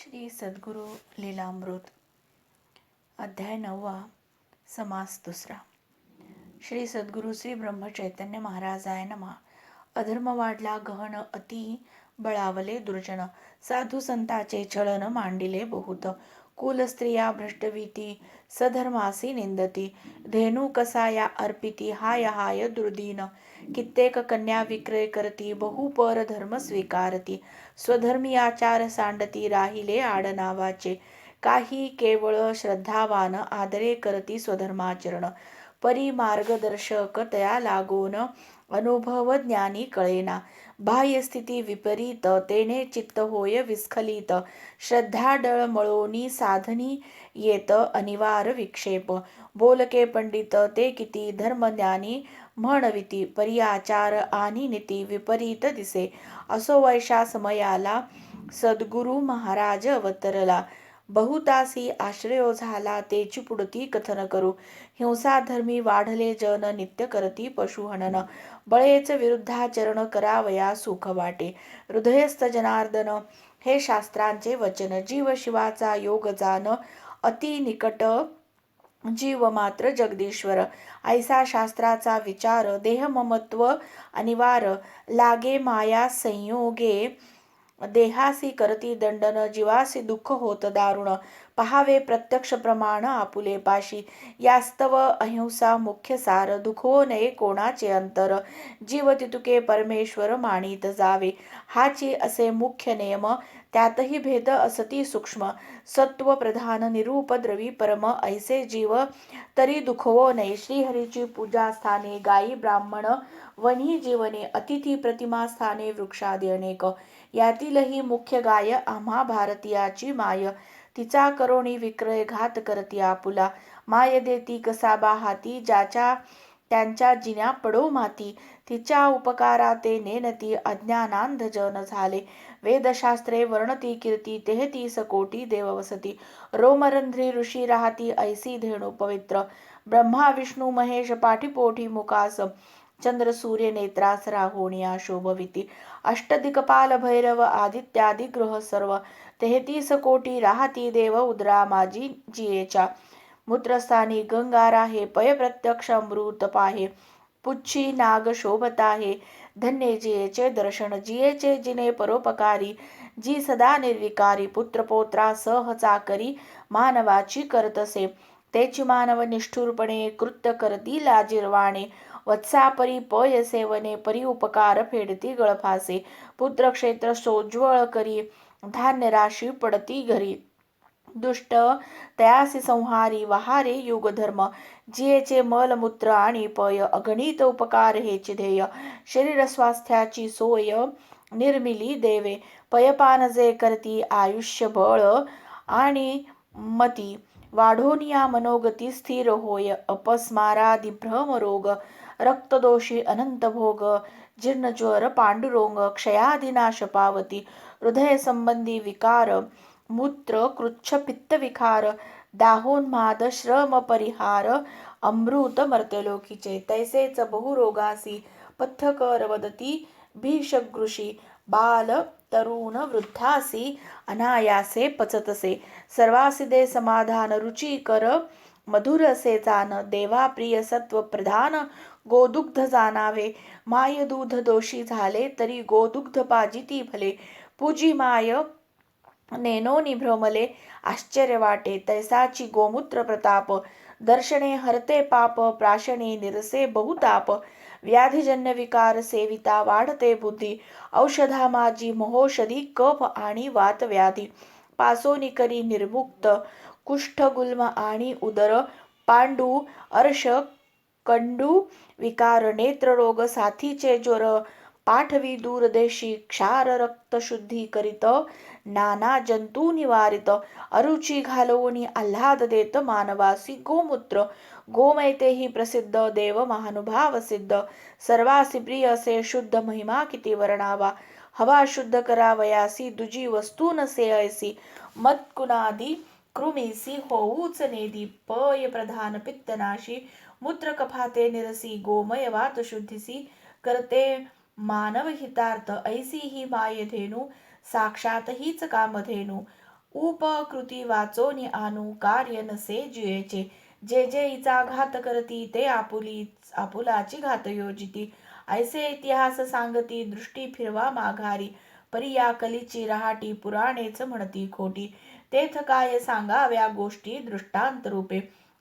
श्री सद्गुरू लीलामृत अध्याय नववा समास दुसरा. श्री सद्गुरू श्री ब्रह्मचैतन्य महाराजाय नमा. अधर्म वाढला गहन अति बळावले दुर्जन साधू संताचे छळन मांडिले बहुत. कुलस्त्रिया भ्रष्टवीती सधर्मासी निंदती धेनू कसा या अर्पिती हाय हाय दुर्दीन कित्येक कन्या विक्रय करती बहुपर धर्म स्वीकारती स्वधर्मी आचार सांडती राहिले आडनावाचे काही केवळ श्रद्धावान आदरे करती स्वधर्माचरण परी मार्गदर्शक तया लागोन अनुभव ज्ञानी कळेना बाह्य स्थिती विपरीत तेने चित्त होय विस्खलित श्रद्धा डळमळोनी साधनी येत अनिवार विक्षेप बोलके पंडित ते किती धर्मज्ञानी म्हणविती परी आणि नीती विपरीत दिसे असो वैशा समयाला सद्गुरु महाराज अवतरला बहुतासी आश्रयो झाला तेची पुढती कथन करू. हिंसा धर्मी वाढले जन नित्य करती पशुहनन बळेच विरुद्धाचरण करावया सुख वाटे. हृदयस्थ जनार्दन हे शास्त्रांचे वचन. जीव शिवाचा योग जान अति निकट जीव मात्र जगदीश्वर. ऐसा शास्त्राचा विचार देह ममत्व अनिवार. लागे माया संयोगे देहासी करती दंडन जीवासी दुःख होत दारुण. पहावे प्रत्यक्ष प्रमाण आपुले पाशी. यास्तव अहिंसा मुख्य सार दुखो नये कोणाचे अंतर. जीव तितुके परमेश्वर मानित जावे. हाची असे मुख्य नियम त्यातही भेद असती सूक्ष्म. सत्व प्रधान निरुपद्रवी परम ऐसे जीव तरी दुखवो नये. श्रीहरीची पूजा स्थाने गायी ब्राह्मण वनी जीवने अतिथी प्रतिमा स्थाने वृक्षादी अनेक. यातीलही मुख्य गाय आम्हा भारतीयाची माय. तिचा करोणी विक्रय घात करती आपुला. माय देती कसाबा हाती ज्याच्या त्यांच्या जिन्या पडो माती. तिच्या उपकारा ते नेनती अज्ञानांध जन झाले. वेदशास्त्रे वर्णती कीर्ती तेहती सकोटी देववसती. रोमरंध्री ऋषी राहती ऐसी धेणू पवित्र. ब्रह्मा विष्णू महेश पाठीपोठी मुकास चंद्र सूर्य नेत्रास राहोणी शोभविती. अष्टदिकपाल भैरव ग्रह सर्व तेहतीस कोटी राहती देव उद्रा माझी जियेच्या मूत्रस्थानी गंगारा हे पय प्रत्यक्ष अमृत पाहे पुच्छी नाग शोभता हे धन्य जियेचे दर्शन जियेचे जिने परोपकारी जी सदा निर्विकारी पुत्रपोत्रा सह चाकरी मानवाची करतसे तेची मानव निष्ठुरपणे कृत्य करती लाजिरवाणे वत्सापरी पय सेवने परी उपकार फेडती गळफासे. पुत्रक्षेत्र सोज्वळ करी धान्य राशी पडती घरी. दुष्ट तयासी संहारी वहारे युगधर्म. जियेचे मलमूत्र आणि पय अगणित उपकार हेचे ध्येय. शरीर स्वास्थ्याची सोय निर्मिली देवे. पयपान जे करती आयुष्य बळ आणि मती. वाढोनिया मनोगती स्थिर होय. अपस्मारादि भ्रम रोग. रक्तदोषी अनंत भोग जीर्णज्वर पांडुरोंग क्षयादिनाश पावती हृदय संबंधी विकार मूत्र कृच्छ पित्त विकार दाहोन्माद श्रम परिहार अमृत मर्त्यलोकीचे तैसेच बहुरोगासी पथकर वदती भीषगृषी बाल तरुण वृद्धासी अनायासे पचतसे सर्वासिदे समाधान रुचिकर मधुरसे जान देवा प्रिय सत्व प्रधान गोदुग्ध जाणावे माय दूध दोषी झाले तरी गोदुग्ध पाजिती भले. पूजी माय नेनो निभ्रमले आश्चर्य वाटे तैसाची गोमूत्र प्रताप. दर्शने हरते पाप प्राशने निरसे बहुताप. व्याधिजन्य विकार सेविता वाढते बुद्धी. औषधा माझी महोषधी कफ आणि वात व्याधी. पासोनी करी निर्मुक्त कुष्ठगुल्म आणि उदर पांडू अर्श कंडू विकार नेत्ररोग साथीचे ज्वर पाठवी दूरदेशी क्षार रक्त शुद्धी करीत नाना जंतू निवारित अरुची घालवून आल्हाद देत मानवासी गोमूत्र गोमयतेही प्रसिद्ध देव महानुभाव सिद्ध सर्वासी प्रिय असे शुद्ध महिमा किती वर्णावा हवा शुद्ध करावयासी दुजी वस्तू नसे ऐसी मत्कुनादी कृमीसी होऊच नेदी पय प्रधान पित्तनाशी मूत्र कफाते निरसी गोमय वात शुद्धीसी करते मानवहितार्थ ऐसी ही माय धेनू साक्षात हीच कामधेनू उपकृती वाचोनी आणू कार्य नसे जियेचे जे जे हिचा घात करती ते आपुली आपुलाची घात योजिती। ऐसे इतिहास सांगती दृष्टी फिरवा माघारी। परिया कलीची रहाटी पुराणेच म्हणती खोटी। तेथ काय सांगाव्या गोष्टी दृष्टांत रूपे।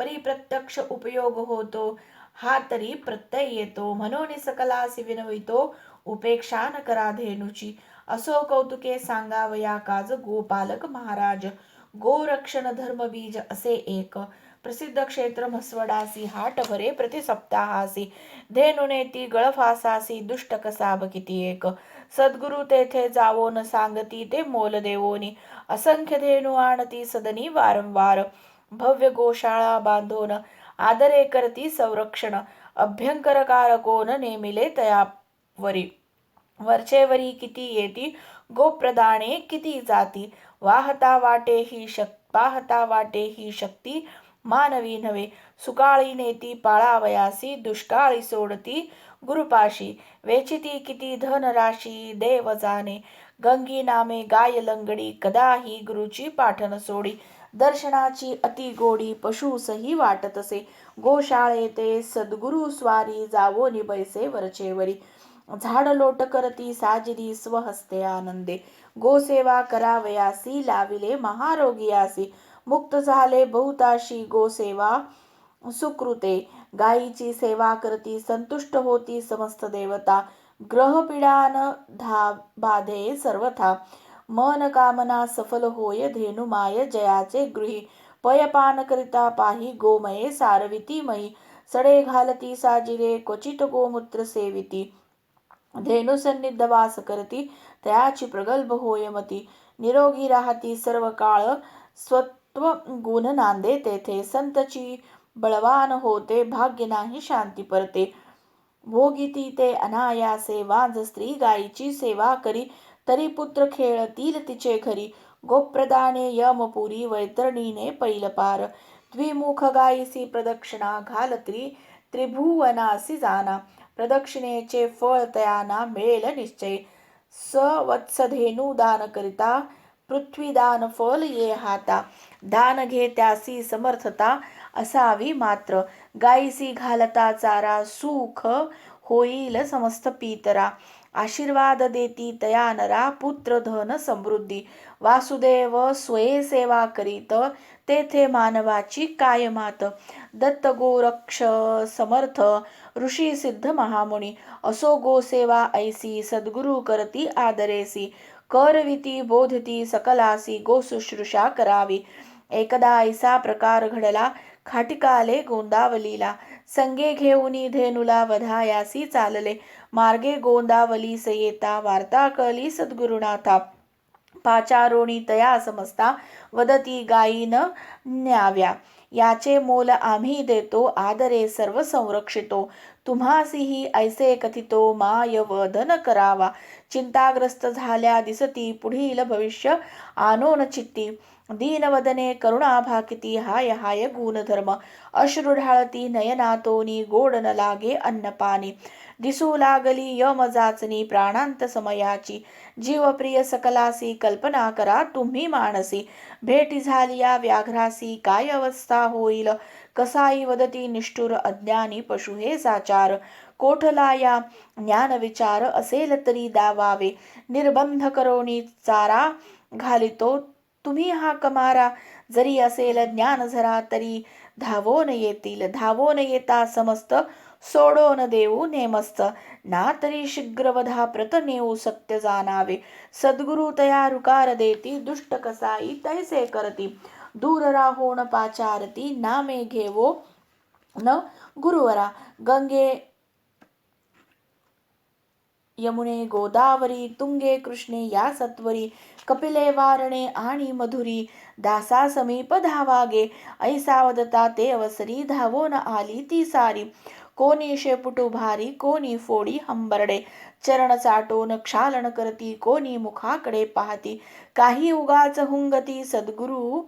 परिप्रत्यक्ष उपयोग होतो. हा तरी प्रत्यय येतो. म्हणून सकलासी विनवितो उपेक्षा न करा धेनुची. असो कौतुके सांगावया काज गोपालक महाराज. गोरक्षण धर्मबीज असे एक. प्रसिद्ध क्षेत्र म्हसवडासी हाट भरे प्रतिसप्ताहासी धेनुनेती गळफासासी दुष्ट कसाब किती एक. सद्गुरु तेथे जावोन सांगती ते मोल देवोनी. असंख्य धेनु आणती सदनी वारंवार. भव्य गोशाळा बांधून आदरे करती संरक्षण अभ्यंकरकार कोण नेमिले तयावरी वरचेवरी किती येती गोप्रदाने किती जाती वाहता वाटे ही शक पाहता वाटे ही शक्ती मानवी नव्हे सुकाळी नेती पाळावयासी दुष्काळी सोडती गुरुपाशी वेचिती किती धनराशी देव जाणे गंगी नामे गाय लंगडी कदाही गुरुची पाठन सोडी दर्शनाची अति गोडी पशुसही वाटतसे गोशाळे ते सद्गुरु स्वारी जावो निबैसे वरचेवरी. झाड लोट करती साजिरी स्वहस्ते आनंदे. गोसेवा करावयासी लाविले महारोगियासी मुक्त झाले बहुताशी गोसेवा सुकृते. गायीची सेवा करती संतुष्ट होती समस्त देवता. ग्रहपीडान धा बाधे सर्वथा. मन कामना सफल होय धेनुमाय जयाचे गृही. पयपान करिता पाही गोमये सारविती मयी सडे घालती साजिरे क्वचित गोमूत्र सेविती. धेनु सन्निध वास करती त्याची प्रगल्भ होय मती. निरोगी राहती सर्व काळ स्वत्व गुण नांदे तेथे. संतची बळवान होते भाग्य नाही शांती परते. भोगिती ते अनायासे वाज स्त्री गायीची सेवा करी. तरी पुत्र खेळतील तिचे घरी. गोप्रदाने यमपुरी वैतरणीने पैलपार. द्विमुख गायीसी प्रदक्षिणा घालत्री. त्रिभुवनासी जाना. प्रदक्षिणेचे फळ तयाना मिळेल निश्चय. सवत्सधेनु दान करिता पृथ्वीदान फल ये हाता. दान घे त्यासी समर्थता. असावी मात्र. गायीसी घालता चारा सुख होईल समस्त पितरा. आशीर्वाद देती तया नरा पुत्र धन समृद्धी. वासुदेव स्वये सेवा करीत तेथे मानवाची काय मात दत्त गोरक्ष समर्थ ऋषी सिद्ध महामुनी. असो गोसेवा ऐसी सद्गुरु करती आदरेसी. करविती बोधती सकलासी गोशुश्रूषा करावी. एकदा ऐसा प्रकार घडला खाटिकाले गोंदावलीला. संगे घेऊनी धेनुला वधायासी चालले. मार्गे गोंदावलीस येता वार्ता कळली सद्गुरुनाथा. पाचारोणी तया समजता वदती गायीन न्याव्या. याचे मोल आम्ही देतो आदरे सर्व संरक्षितो. तुम्हासीही ऐसे कथितो माय वदन करावा. चिंताग्रस्त झाल्या दिसती पुढील भविष्य आनोन चित्ती. दीनवदने करुणा भाकिती हाय हाय गुणधर्म अश्रुढाळती नयनातोनी गोड न लागे अन्नपानी दिसू लागली यम जाचनी प्राणांत समयाची. जीवप्रिय सकलासी कल्पना करा तुम्ही मानसी भेटी झाली या व्याघ्रासी काय अवस्था होईल? कसाई वदती निष्ठुर अज्ञानी पशु हे साचार. कोठला या ज्ञान विचार असेल तरी दावावे. निर्बंध करोणी चारा घालितो तुम्ही हा कमारा जरी असेल ज्ञान झरा तरी धावोन येतील धावोन येता समस्त सोडोन देऊ नेमस्त. ना तरी शीघ्रवधा प्रत नेऊ सत्य जाणावे. सद्गुरु तया रुकार देती दुष्ट कसाई तैसे करती. दूर राहोण पाचारती नामे घेवो न गुरुवरा. गंगे यमुने गोदावरी तुंगे कृष्णे या सत्वरी कपिले वारणे आणि मधुरी दासा समीप धावागे ऐसा वदता ते अवसरी धावोन आली ती सारी. कोणी शेपुटू भारी कोणी फोडी हंबरडे. चरण चाटोन क्षालन करती कोणी मुखाकडे पाहती. काही उगाच हुंगती सद्गुरु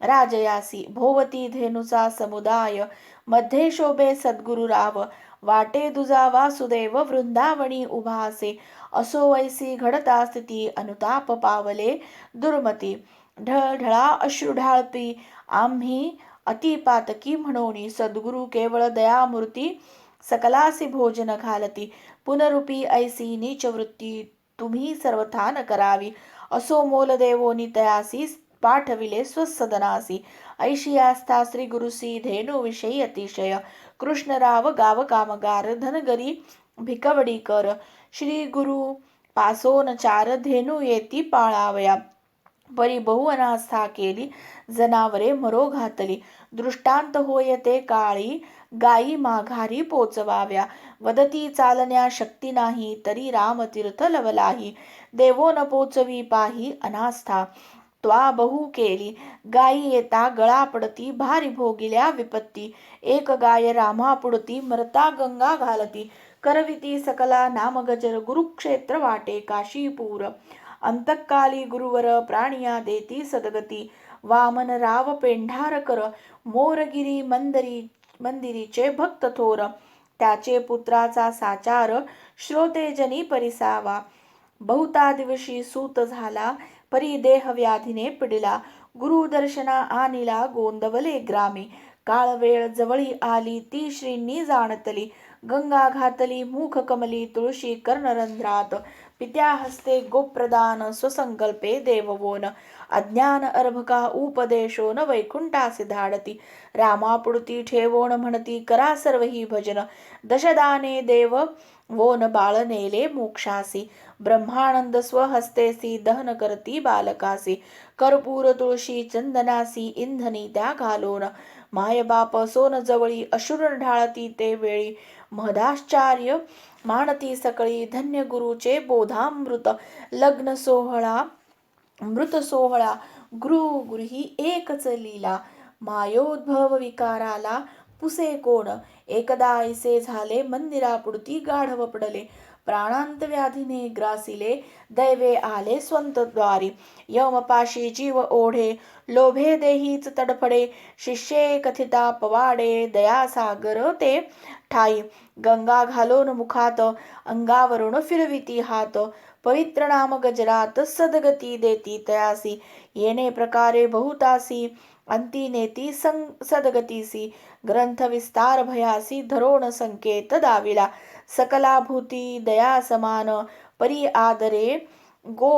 राजयासी. भोवती धेनुचा समुदायमध्ये शोभे सद्गुरु राव वाटे दुजा वासुदेव वृंदावणी उभासे। असो वैसी घडता स्थिती अनुताप पावले दुर्मती। ढळढळा अश्रू ढाळपी आम्ही अतिपातकी म्हणोनी सद्गुरु केवळ दयामूर्ती सकलासी भोजन घालती। पुनरुपी ऐसी नीचवृत्ती तुम्ही सर्वथान करावी। असो मोलदेवोनी तयासीस पाठविले स्वसदनासी ऐशी आस्था श्री गुरुसी धेनु विषयी अतिशय कृष्णराव गाव कामगार धनगरी भिकवडीकर श्री गुरु पासोन चार धेनु येती पाळावया परी बहु अनास्था केली जनावरे मरो घातली दृष्टांत होय ते काळी गायी माघारी पोचवाव्या वदती चालण्या शक्ती नाही तरी रामतीर्थ लवलाही देवो न पोचवी पाही अनास्था त्वा बहु केली. गायी येता गळा पडती भारी भोगिल्या विपत्ती. एक गाय रामा पुडती मरता गंगा घालती. करविती सकला नामगजर गुरुक्षेत्र वाटे काशीपूर अंतकाली गुरुवर प्राणिया देती सदगती. वामन राव पेंढार कर मोरगिरी मंदरी मंदिरीचे भक्त थोर. त्याचे पुत्राचा साचार श्रोतेजनी परिसावा. बहुता दिवशी सूत झाला परी देहव्याधीने पिडिला पिडला गुरु गोंदवले ग्रामी काळवेळ जवळी आली ती श्रींनी जाणतली गंगा घातली मुख कमली तुळशी कर्णरंध्रात पित्या हस्ते गोप्रदान स्वसंकल्पे देववोन अज्ञान अर्भका उपदेशो न वैकुंठासी धाडती रामापुडती ठेवोन म्हणती करा सर्व ही भजन दशदाने देव वो न बाळनेले मोक्षासी. ब्रह्मानंद स्वहस्तेसी दहन करती बालकासी. कर्पूर तुळशी चंदनासी इंधनी त्या घालून. मायबाप सोन जवळी अशुर ढाळती ते वेळी. महदाश्चार्य मानती सकळी धन्य गुरुचे बोधामृत. लग्न सोहळा मृत सोहळा गुरु गुरुही एकच लीला. मायोद्भव विकाराला पुसे कोण? एकदा ऐसे झाले मंदिरापुरती गाढव पडले. प्राणांत व्याधीने ग्रासिले दैवे आले स्वंत द्वारी. यमपाशी जीव ओढे लोभे देहीच तडफडे. शिष्ये कथिता पवाडे दयासागर ते ठाई. गंगा घालून मुखात अंगावरून फिरविती हात. पवित्र नाम गजरात सदगती देती तयासी. येणे प्रकारे बहुतासी. अंती नेती सं सदगतीसी ग्रंथ विस्तार भयासी धरोण संकेत दाविला सकलाभूती दया समान परी आदरे गो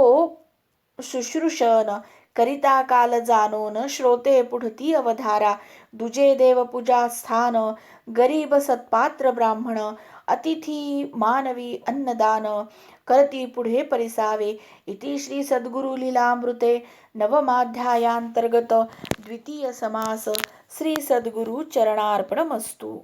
शुश्रूषण करिता काल जानोन श्रोते पुढती अवधारा दुजे देव पूजा स्थान गरीब सत्पात्र ब्राह्मण अतिथी मानवी अन्नदान करती पुढे परिसावे. इति श्री सद्गुरु लीलामृते नवमाध्यायांतर्गत द्वितीय समास. श्री सद्गुरु चरणार्पणमस्तु.